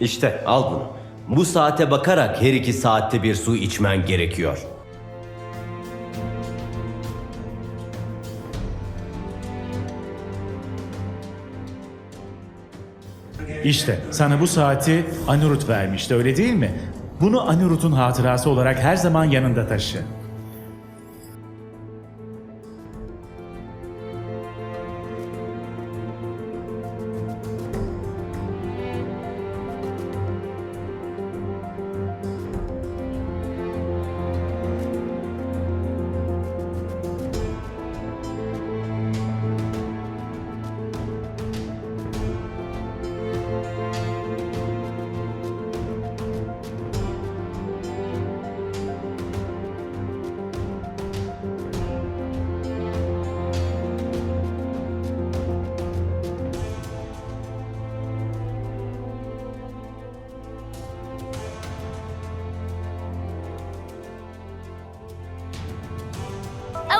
İşte al bunu. Bu saate bakarak her iki saatte bir su içmen gerekiyor. İşte sana bu saati Anirut vermişti öyle değil mi? Bunu Anirut'un hatırası olarak her zaman yanında taşı.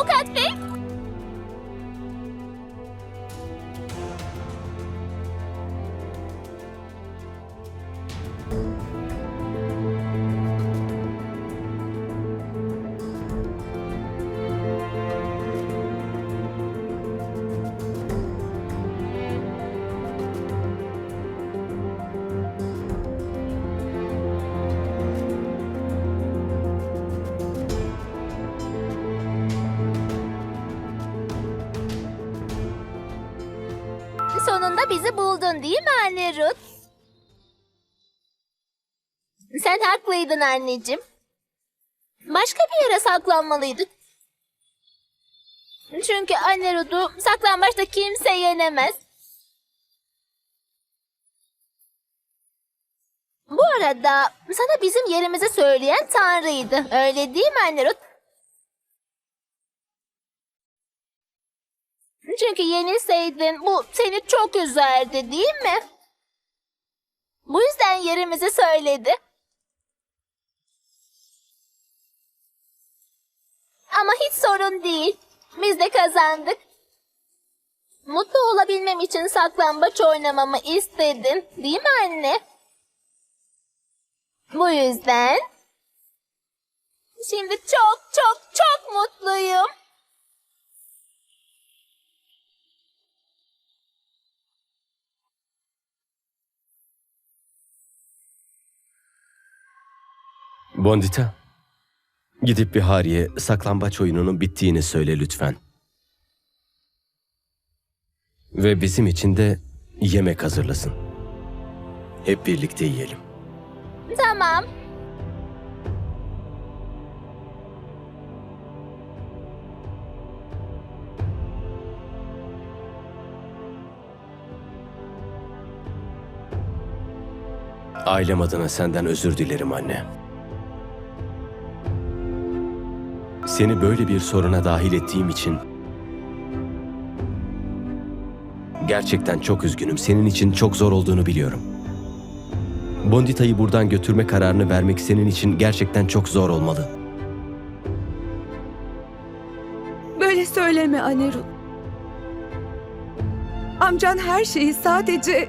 ok Sonunda bizi buldun değil mi anne Ruth? Sen haklıydın anneciğim. Başka bir yere saklanmalıydık. Çünkü anne Ruth'u saklambaçta kimse yenemez. Bu arada sana bizim yerimizi söyleyen Tanrı'ydı. Öyle değil mi anne Ruth? Çünkü yenilseydin bu seni çok üzerdi değil mi? Bu yüzden yerimizi söyledi. Ama hiç sorun değil. Biz de kazandık. Mutlu olabilmem için saklambaç oynamamı istedin, değil mi anne? Bu yüzden şimdi çok çok çok mutluyum. Bondita, gidip Bihari'ye saklambaç oyununun bittiğini söyle lütfen. Ve bizim için de yemek hazırlasın. Hep birlikte yiyelim. Tamam. Ailem adına senden özür dilerim anne. Seni böyle bir soruna dahil ettiğim için gerçekten çok üzgünüm. Senin için çok zor olduğunu biliyorum. Bondita'yı buradan götürme kararını vermek senin için gerçekten çok zor olmalı. Böyle söyleme Anerun. Amcan her şeyi sadece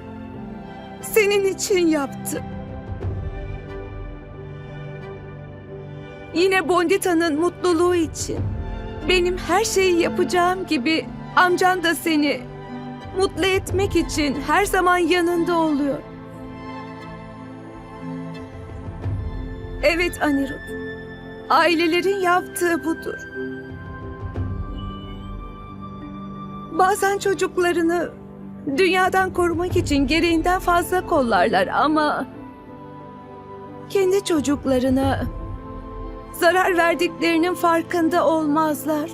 senin için yaptı. Yine Bondita'nın mutluluğu için. Benim her şeyi yapacağım gibi amcan da seni mutlu etmek için her zaman yanında oluyor. Evet Anirudh. Ailelerin yaptığı budur. Bazen çocuklarını dünyadan korumak için gereğinden fazla kollarlar ama kendi çocuklarına zarar verdiklerinin farkında olmazlar.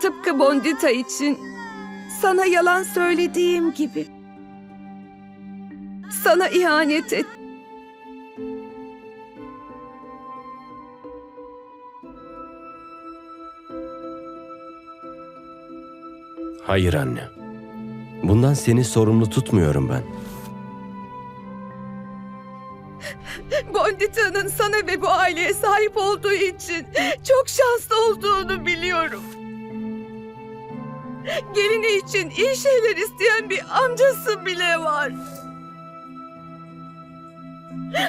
Tıpkı Bondita için sana yalan söylediğim gibi. Sana ihanet et. Hayır anne. Bundan seni sorumlu tutmuyorum ben. Bondita'nın sana ve bu aileye sahip olduğu için çok şanslı olduğunu biliyorum. gelini için iyi şeyler isteyen bir amcası bile var.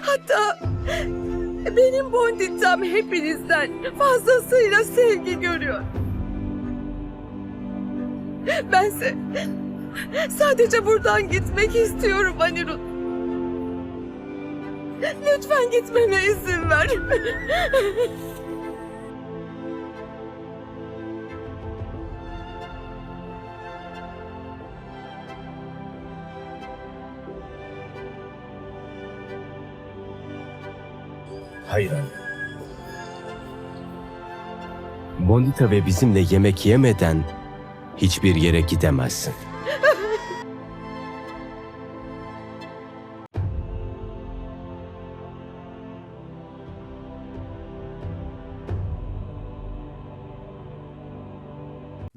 Hatta benim bonditam hepinizden fazlasıyla sevgi görüyor. Bense sadece buradan gitmek istiyorum Anirut. Lütfen gitmeme izin ver. Hayır anne. Bondita ve bizimle yemek yemeden hiçbir yere gidemezsin.